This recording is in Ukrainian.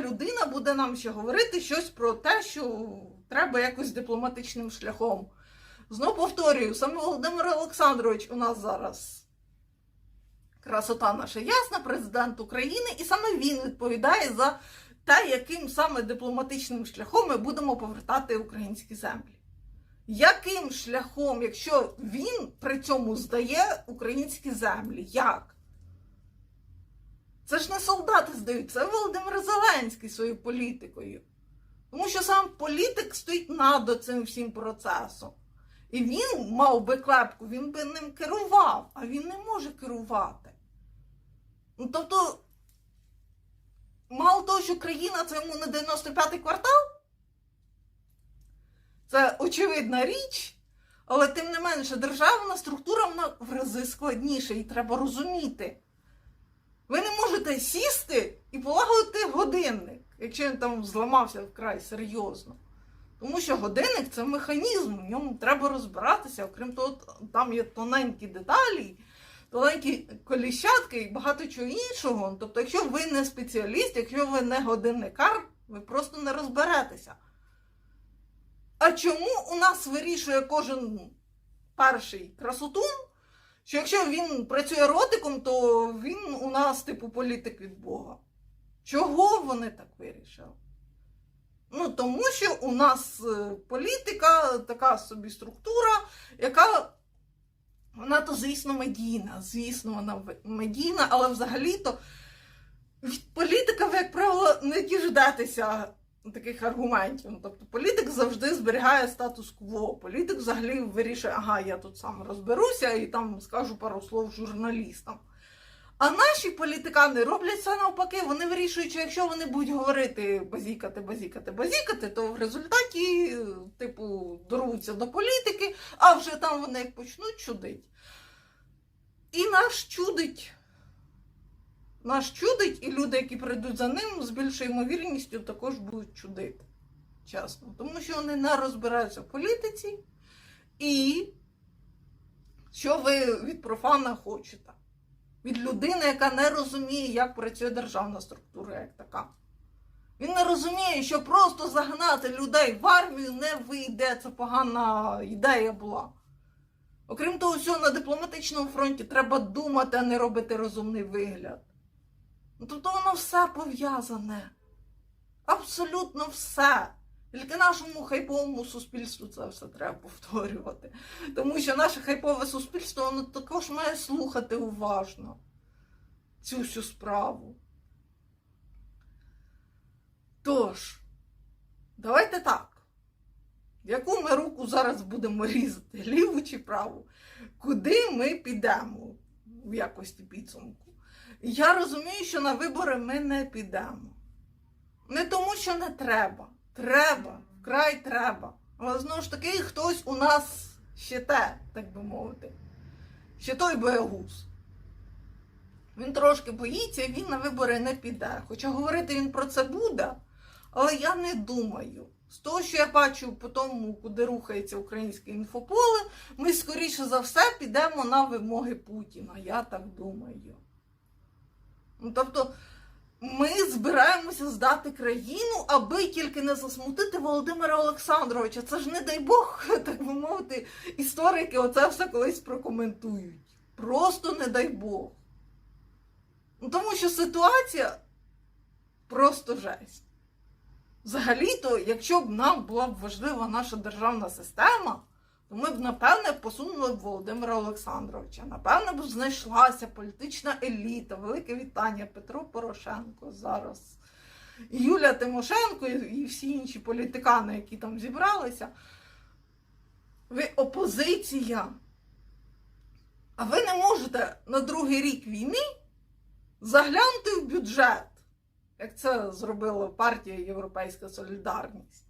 людина буде нам ще говорити щось про те, що треба якось дипломатичним шляхом. Знову повторюю, саме Володимир Олександрович у нас зараз красота наша ясна, президент України, і саме він відповідає за те, яким саме дипломатичним шляхом ми будемо повертати українські землі. Яким шляхом, якщо він при цьому здає українські землі? Як? Це ж не солдати здають, це Володимир Зеленський своєю політикою. Тому що сам політик стоїть над цим всім процесом. І він мав би клепку, він би ним керував, а він не може керувати. Ну, тобто, мало того, що країна це йому не 95-й квартал, це очевидна річ, але тим не менше, державна структура вона в рази складніша, і треба розуміти. Ви не можете сісти і полагодити годинник, якщо він там зламався вкрай серйозно. Тому що годинник це механізм, в ньому треба розбиратися. Окрім того, там є тоненькі деталі, тоненькі коліщатки і багато чого іншого. Тобто, якщо ви не спеціаліст, якщо ви не годинникар, ви просто не розберетеся. А чому у нас вирішує кожен перший красотун? Що якщо він працює ротиком, то він у нас, типу, політик від Бога. Чого вони так вирішили? Ну, тому що у нас е, політика, така собі структура, яка вона то, звісно, медійна. Звісно, вона медійна, але взагалі-то від політика, ви, як правило, не діждетеся таких аргументів. Ну, Тобто політик завжди зберігає статус-кво. Політик взагалі вирішує, ага, я тут сам розберуся і там скажу пару слов журналістам. А наші політикани роблять все навпаки. Вони вирішують, що якщо вони будуть говорити базікати, базікати, базікати, то в результаті, типу, дорвуться до політики, а вже там вони як почнуть чудить. І наш чудить. Наш чудить, і люди, які прийдуть за ним, з більшою ймовірністю також будуть чудити. Чесно. Тому що вони не розбираються в політиці. І що ви від профана хочете? Від людини, яка не розуміє, як працює державна структура, як така. Він не розуміє, що просто загнати людей в армію не вийде. Це погана ідея була. Окрім того, всього на дипломатичному фронті треба думати, а не робити розумний вигляд. Ну, тобто воно все пов'язане. Абсолютно все. Тільки нашому хайповому суспільству це все треба повторювати. Тому що наше хайпове суспільство воно також має слухати уважно цю всю справу. Тож, давайте так. Яку ми руку зараз будемо різати, ліву чи праву? Куди ми підемо в якості підсумку? Я розумію, що на вибори ми не підемо. Не тому, що не треба. Треба, вкрай треба. Але знову ж таки, хтось у нас ще те, так би мовити. Ще той боягуз. Він трошки боїться, він на вибори не піде. Хоча говорити він про це буде, але я не думаю. З того, що я бачу по тому, куди рухається українське інфополе, ми, скоріше за все, підемо на вимоги Путіна. Я так думаю. Ну, тобто, ми збираємося здати країну, аби тільки не засмутити Володимира Олександровича. Це ж не дай Бог, так би мовити, історики оце все колись прокоментують. Просто не дай Бог. Ну, тому що ситуація просто жесть. Взагалі-то, якщо б нам була б важлива наша державна система, то ми б, напевне, посунули Володимира Олександровича. Напевне, б знайшлася політична еліта, велике вітання Петро Порошенко зараз. І Юлія Тимошенко і всі інші політикани, які там зібралися. Ви опозиція. А ви не можете на другий рік війни заглянути в бюджет, як це зробила партія Європейська Солідарність.